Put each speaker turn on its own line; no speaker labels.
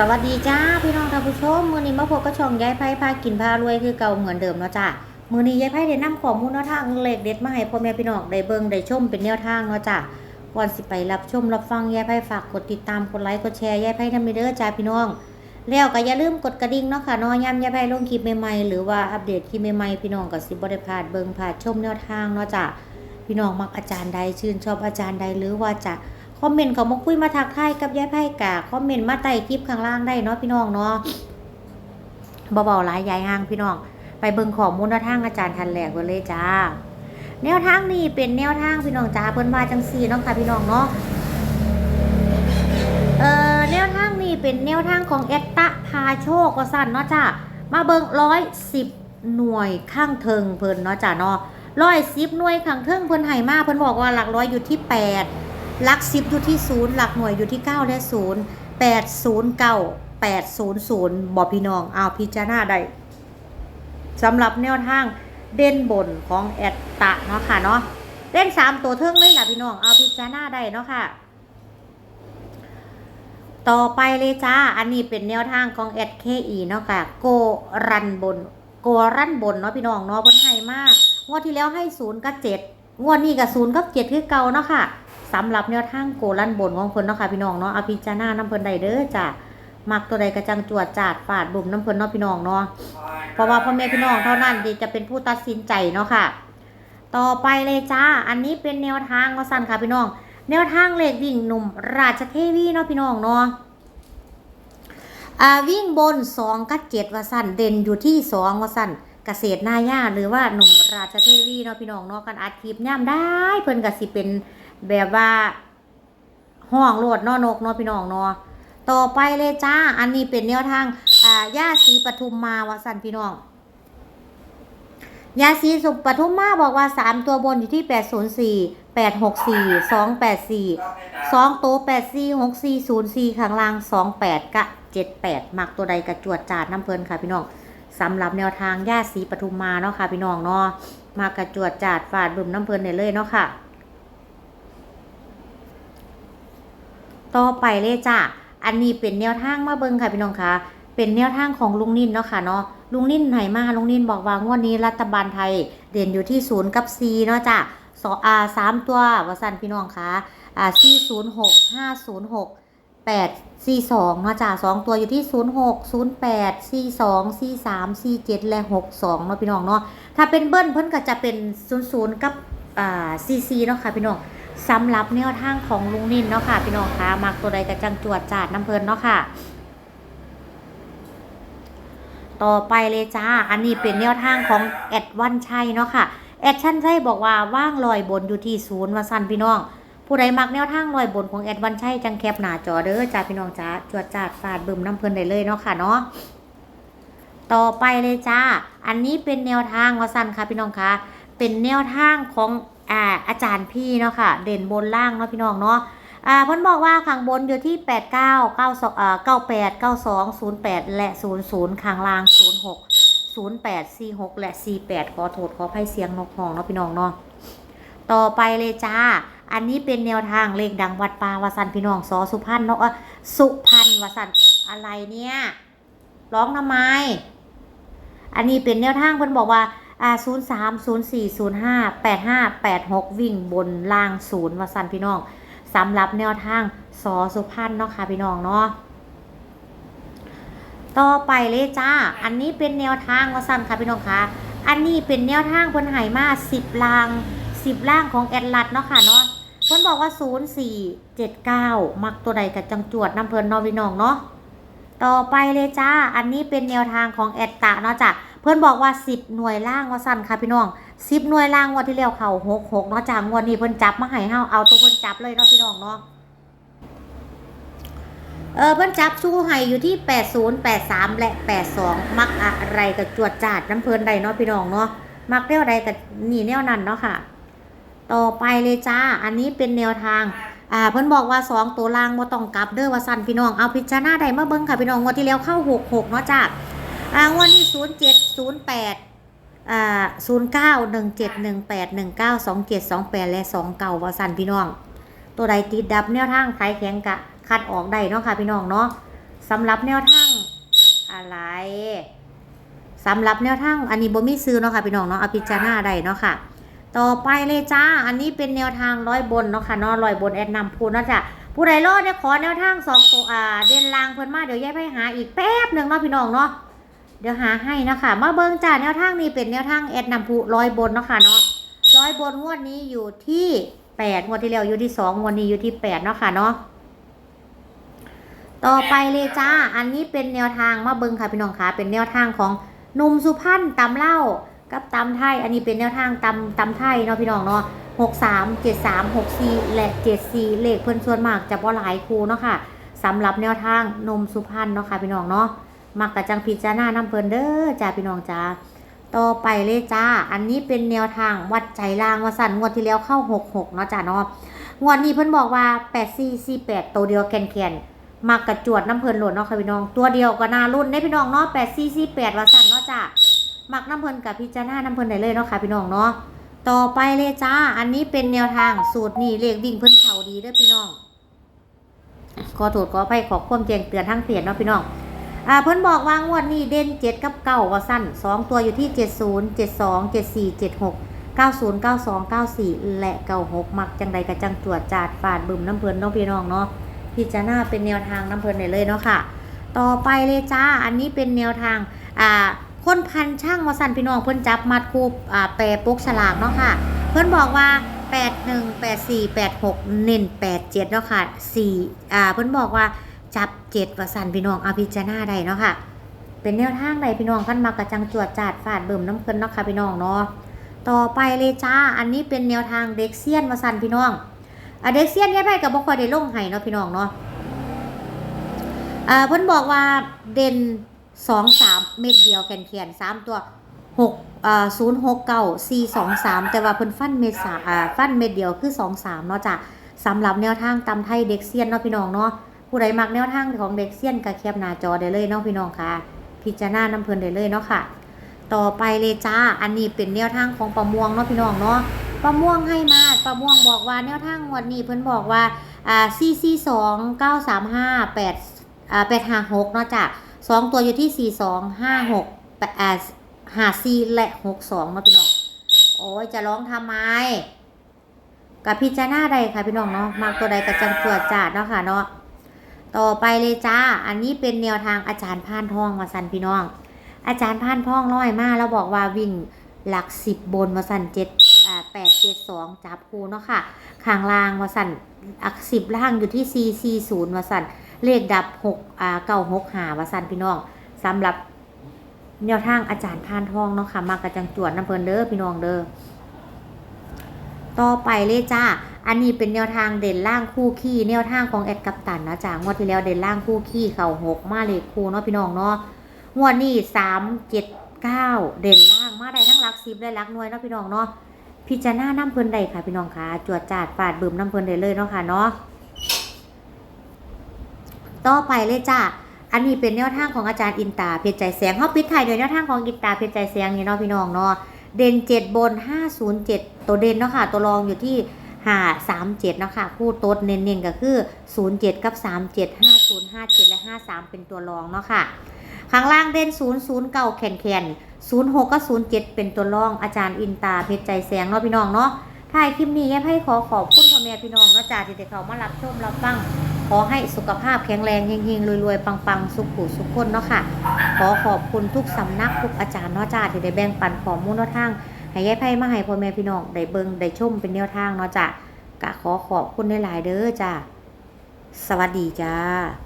สวัสดีจ้าพี่น้องท่านผู้ชมมือนี้มาพบกับช่องยายไพ่พากินพารวยคือเก่าเหมือนเดิมเนาะจ้ามือนี้ยายไพ่ได้นำข้อมูลแนวทางเลขเด็ดมาให้พ่อแม่พี่น้องได้เบิ่งได้ชมเป็นแนวทางเนาะจ้าก่อนสิไปรับชมรับฟังยายไพ่ฝากกดติดตามกดไลค์กดแชร์ยายไพ่ทำไปเด้อจ้าพี่น้อง แล้วก็อย่าลืมกดกระดิ่งเนาะค่ะนาะย้ำยายไพ่ลงคลิปใหม่ๆหรือว่าอัปเดตคลิปใหม่ๆพี่น้องก็สิบ่ได้พลาดเบิ่งพลาดชมแนวทางเนาะจ้าพี่น้องมักอาจารย์ใดชื่นชอบอาจารย์ใดหรือว่าจะ คอมเมนต์เขามาคุยมาทักทายกับยายไพ่กะคอมเมนต์มาใต้คลิปข้างล่างได้เนาะพี่น้องเนาะเบาๆหลายยายห่างพี่น้อง ไปเบิ่งข้อมูลแนวทางอาจารย์ทันแหลกไว้เลยจ้า แนวทางนี้เป็นแนวทางพี่น้องจ้าเพิ่นว่าจังซี่เนาะค่ะพี่น้องเนาะเอ่อแนวทางนี้เป็นแนวทางของเอตตะพาโชคสั่นเนาะจ้ามาเบิ่งร้อยสิบหน่วยข้างเทิงเพิ่นเนาะจ้าเนาะร้อยสิบหน่วยข้างเทิงเพิ่นให้มาเพิ่นบอกว่าหลักร้อยอยู่ที่แปด หลักสิบอยู่ที่ศูนย์หลักหน่วยอยู่ที่เก้าและศูนย์แปดศูนย์เก้าแปดศูนย์ศูนย์บอพี่น้องเอาพิจารณาได้สำหรับแนวทางเด่นบนของแอดตะเนาะค่ะเนาะเล่นสามตัวเทิงเลยล่ะพี่น้องเอาพิจารณาได้เนาะค่ะ ต่อไปเลยจ้า อันนี้เป็นแนวทางของแอดเคอีเนาะค่ะโกรันบนโกรันบนเนาะพี่น้องเนาะเพิ่นให้มากงวดที่แล้วให้ศูนย์กับเจ็ดงวดนี้กับศูนย์กับเจ็ดคือเก่าเนาะค่ะ สำหรับแนวทางโกลันบนของเพิ่นเนาะค่ะพี่น้องเนาะเอาพิจารณาน้ำเพิ่นได้เด้อจ้ะมักตัวใดกระจังจวดจาดฟาดบุ่มน้ำเพิ่นเนาะพี่น้องเนาะเพราะว่าพ่อแม่พี่น้องเท่านั้นที่จะเป็นผู้ตัดสินใจเนาะค่ะ ต่อไปเลยจ้าอันนี้เป็นแนวทางว่าสั่นค่ะพี่น้อง แนวทางเลขวิ่งหนุ่มราชเทวีเนาะพี่น้องเนาะอ่าวิ่งบน2กับ7ว่าสั่นเด่นอยู่ที่2ว่าสั่นเกษตรนาย่าหรือว่าหนุ่มราชเทวีเนาะพี่น้องเนาะกันอัดคลิปย่ำได้เพิ่นก็สิเป็น แบบว่าห้องโลดนอนกเนาะพี่น้องเนาะต่อไปเลยจ้า อันนี้เป็นแนวทางอ่าย่าสีปทุมมาวสันพี่น้องยาสีสุปทุมมาบอกว่า3ตัวบนอยู่ที่804 864 284 2ตัว84 64 04ข้างล่าง28กะ78มักตัวใดกระจวดจาดน้ำเพลินค่ะพี่น้องสำหรับแนวทางย่าสีปทุมมาเนาะค่ะพี่น้องเนาะมากระจวดจาดฝาดบุ่มน้ำเพลินได้เลยเนาะค่ะ ต่อไปเลยจ้ะอันนี้เป็นแนวทางมาเบิ่งค่ะพี่น้องคะเป็นแนวทางของลุงนินเนาะค่ะเนาะลุงนินไหนมาลุงนินบอกว่างวดนี้รัฐบาลไทย เด่นอยู่ที่ศูนย์กับซีเนาะจ้ะสองอาสามตัววสันพี่น้องคะอ่าสี่ศูนย์หกห้าศูนย์หกแปดสี่สองเนาะจ้ะสองตัวอยู่ที่ศูนย์หกศูนย์แปดสี่สองสี่สามสี่เจ็ดและหกสองเนาะพี่น้องเนาะถ้าเป็นเบิ้ลเพิ่นก็จะเป็นศูนย์ศูนย์กับอ่าซีซีเนาะค่ะพี่น้อง สำหรับแนวทางของลุงนินเนาะค่ะพี่น้องคะมักตัวใดกระจังจวดจาดน้ำเพลินเนาะค่ะต่อไปเลยจ้า อันนี้เป็นแนวทางของแอดวันชัยเนาะค่ะ แอดชันชัยบอกว่าว่างลอยบนอยู่ที่ศูนย์วาสันพี่น้อง ผู้ใดมักแนวทางลอยบนของแอดวันชัยจังแคปหนาจอเด้อจ้าพี่น้องจ้าจวดจาดฟาดบึมน้ำเพลินได้เลยเนาะค่ะเนาะ ต่อไปเลยจ้า อันนี้เป็นแนวทางวาสันค่ะพี่น้องคะ เป็นแนวทางของ อ่าอาจารย์พี่เนาะค่ะ เด่นบนล่างเนาะพี่น้องเนาะอ่าเพิ่นบอกว่าข้างบนอยู่ที่ 89 92อ่า98 92 08 และ 00ข้างล่าง 06 08 46 และ 48 ขอโทษขอภัยเสียงนกห้องเนาะพี่น้องเนาะต่อไปเลยจ้า อันนี้เป็นแนวทางเลขดังวัดปาวสันพี่น้องสอสุพรรณเนาะสุพรรณวสันอะไรเนี่ยร้องทำไม อันนี้เป็นแนวทางเพิ่นบอกว่า อ่าศูนย์สามศูนย์สี่ศูนย์ห้าแปดห้าแปดหกวิ่งบนล่างศูนย์วสันพี่น้องสำหรับแนวทางสอสุพรรณเนาะค่ะพี่น้องเนาะต่อไปเลยจ้า อันนี้เป็นแนวทางวสันค่ะพี่น้องคะอันนี้เป็นแนวทางพนใหายมาสิบลางสิบล่างของแอดลัดเนาะค่ะเนาะเพิ่นบอกว่าศูนย์สี่เจ็ดเก้ามักตัวใดกับจังจวดน้ำเพลินนาะพี่น้องเนาะ ต่อไปเลยจ้า อันนี้เป็นแนวทางของแอดตะเนาะจ้ะ เพื่อนบอกว่า 10 หน่วยล่างว่าสั่นค่ะพี่น้อง10 หน่วยล่างวันที่แล้วเขา6 6เนาะจ้างวดนี้เพิ่อนจับมาให้เฮาเอาตัวเพิ่อนจับเลยเนาะพี่น้องเนาะ เออเพิ่อนจับชูให้อยู่ที่ 80 83 และ 82 มักอะไรกับจวดจาดน้ำเพลินใดเนาะพี่น้องเนาะ มักแนวใดกับหนีแนวนั้นเนาะค่ะ ต่อไปเลยจ้า อันนี้เป็นแนวทาง อ่าเพิ่นบอกว่า 2 ตัวล่างบ่ต้องกลับเด้อว่าสั่นพี่น้องเอาพิจารณาได้มาเบิ่งค่ะพี่น้องงวดที่แล้วเข้า 6 6 เนาะจ้าอ่างวันนี้ศูนย์เจ็ดศูนย์แปดอ่าศูนย์เก้าหนึ่งเจ็ดหนึ่งแปดหนึ่งเก้าสองเจ็ดสองแปดและสองเก้าวาสันพี่น้อง ตัวใดติดดับแนวทางไขแข็งกะ คัดออกได้เนาะค่ะพี่น้องเนาะสำหรับแนวทางอะไรสำหรับแนวทางอันนี้บ่มีซื้อเนาะค่ะพี่น้องเนาะเอาพิจารณาได้เนาะค่ะ ต่อไปเลยจ้า อันนี้เป็นแนวทางร้อยบนเนาะค่ะเนาะร้อยบนแอดนำพูนเนาะจ้ะผู้ใดรอดเนี่ยขอแนวทางสองตัวอ่าเด่นลางเพิ่นมาเดี๋ยวยายไปหาอีกแป๊บหนึ่งเนาะพี่น้องเนาะเดี๋ยวหาให้นะคะมาเบิ่งจ้าแนวทางนี้เป็นแนวทางแอดนำพูร้อยบนเนาะค่ะเนาะร้อยบนงวดนี้อยู่ที่แปดงวดที่แล้วอยู่ที่สองงวดนี้อยู่ที่แปดเนาะค่ะเนาะต่อไปเลยจ้า อันนี้เป็นแนวทางมาเบิ่งค่ะพี่น้องค่ะเป็นแนวทางของหนุ่มสุพรรณตำเล่า กับตำไทย อันนี้เป็นแนวทางตำตำไทยเนาะพี่น้องเนาะหกสามเจ็ดสามหกสี่และเจ็ดสี่เลขเพิ่นส่วนมากจะบ่หลายคูเนาะค่ะสำหรับแนวทางนมสุพรรณเนาะค่ะพี่น้องเนาะมักกะจังพิจารณาน้ำเพิ่นเด้อจ้าพี่น้องจ้าต่อไปเลยจ้า อันนี้เป็นแนวทางวัดใจล่างวสันงวดที่แล้วเข้าหกหกเนาะจ้าเนาะงวดนี้เพิ่นบอกว่าแปดสี่สี่แปดตัวเดียวแคนแคนๆมักกะจวดน้ำเพิ่นหลดเนาะค่ะพี่น้อง ตัวเดียวก็น่ารุ่นได้พี่น้องเนาะแปดสี่สี่แปดวสันเนาะจ้า มักน้ำเพลินกับพิจารณาน้ำเพลินได้เลยเนาะค่ะพี่น้องเนาะต่อไปเลยจ้า อันนี้เป็นแนวทางสูตรนี่เลขวิ่งเพิ่นเข่าดีเด้อพี่น้องขอโทษขออภัยขอความแจ้งเตือนทั้งเสียนเนาะพี่น้องอ่าเพิ่นบอกว่างวดนี้เด่นเจ็ดกับเก้าว่าสั้นสองตัวอยู่ที่เจ็ดศูนย์เจ็ดสองเจ็ดสี่เจ็ดหกเก้าศูนย์เก้าสองเก้าสี่และเก้าหกมักจังใดกระจังตรวจจาดฝาดบึมน้ำเพลินเน้องพี่น้องเนาะพิจารณาเป็นแนวทางน้ำเพลินได้เลยเนาะค่ะ ต่อไปเลยจ้า อันนี้เป็นแนวทางอ่า คนพันช่างวสันพี่น้องเพิ่นจับมัดคูอ่าแปรปกฉลากเนาะค่ะ เพิ่นบอกว่า 8 1 8 4 8 6เน้น8 7เนาะค่ะ4อ่าเพิ่นบอกว่าจับ7วสันพี่น้องเอาพิจารณาได้เนาะค่ะ เป็นแนวทางใดพี่น้องขั้นมากระจังจวดจาดฟาดเบิ่มน้ำเพิ่นเนาะค่ะพี่น้องเนาะต่อไปเลยจ้า อันนี้เป็นแนวทางเด็กเซียนวสันพี่น้องอ่าเด็กเซียนเนี่ยไปกับบ่ค่อยได้ลงให้เนาะพี่น้องเนาะอ่าเพิ่นบอกว่าเด่น สองสามเม็ดเดียวแขนแขนสามตัวหกอ่าศูนย์หกเก้าสี่สองสามแต่ว่าเพิ่นฟันเม็ดสามอ่าฟันเม็ดเดียวคือสองสามเนาะจ้ะสำหรับแนวทางตำไทยเด็กเซียนเนาะพี่น้องเนาะผู้ใดมักแนวทางของเด็กเซียนก็แคปหน้าจอได้เลยเนาะพี่น้องค่ะ พิจารณาน้ำเพลินได้เลยเนาะค่ะ ต่อไปเลยจ้าอันนี้เป็นแนวทางของประม่วงเนาะพี่น้องเนาะประม่วงให้มาประม่วงบอกว่าแนวทางงวันนี้เพิ่นบอกว่าอ่าซีซีสองเก้าสามห้าแปดอ่าแปดห้าหกเนาะจ้ะ สองตัวอยู่ที่สี่สองห้าหกแปดห้าสี่และหกสองมาพี่น้องโอ้ยจะร้องทำไมกับพิจารณาใดค่ะพี่น้องเนาะมากตัวใดกระจังตรวจจาดเนาะค่ะเนาะต่อไปเลยจ้า อันนี้เป็นแนวทางอาจารย์พานทองมาสันพี่น้อง อาจารย์พานทองร้อยมาแล้วบอกว่าวิ่งหลักสิบบนมาสันเจ็ดแปดเจ็ดสองจับคูเนาะค่ะข้างล่างมาสันหลักสิบล่างอยู่ที่ซีซีศูนย์มาสัน เลขดับหกอ่าเก้าหกหาวาสันพี่น้องสำหรับแนวทางอาจารย์พานทองเนาะค่ะมากระจังจวดน้ำเพลินเด้อพี่น้องเด้อต่อไปเลยจ้า อันนี้เป็นแนวทางเด่นล่างคู่ขี้แนวทางของแอดกัปตันนะจ้างวดที่แล้วเด่นล่างคู่ขี้เข่าหกมาเลขคู่เนาะพี่น้องเนาะงวดนี้สามเจ็ดเก้าเด่นล่างมาได้ทั้งหลักสิบได้หลักหนวยเนาะพี่น้องเนาะพิจารณาน้ำเพลินใดค่ะพี่น้องค่ะจวดจาดฟาดบึมน้ำเพลินได้เลยเนาะค่ะเนาะ ต่อไปเลยจ้าอันนี้เป็นแนวทางของอาจารย์อินตาเพชรใจแสงเขาปิดท้ายโดยแนวทางของอินตาเพชรใจแสงนี่เนาะพี่น้องเนาะเด่นเจ็ดบนห้าศูนย์เจ็ดตัวเด่นเนาะค่ะ ตัวรองอยู่ที่ห้าสามเจ็ดเนาะค่ะ คู่โต๊ดเน้นๆก็คือศูนย์เจ็ดกับสามเจ็ดห้าศูนย์ห้าเจ็ดและห้าสามเป็นตัวรองเนาะค่ะข้างล่างเด่นศูนย์ศูนย์เก้าแขนแขนศูนย์หกกับศูนย์เจ็ดเป็นตัวรองอาจารย์อินตาเพชรใจแสงเนาะพี่น้องเนาะ ถ่ายคลิปนี้แย่ให้ขอขอบคุณพ่อแม่พี่น้องนาะจ้าที่ได้เข้ามารับชมรับฟัง ขอให้สุขภาพแข็งแรงเฮงๆรวยๆ ปังๆ สุขุสุขคนเนาะค่ะ ขอขอบคุณทุกสำนักทุกอาจารย์เนาะจ้าที่ได้แบ่งปันข้อมูลแนวทางให้ยายไพ่มาให้พ่อแม่พี่น้องได้เบิ่งได้ชมเป็นแนวทางเนาะจ้ะกะขอขอบคุณหลายๆเด้อจ้าสวัสดีจ้า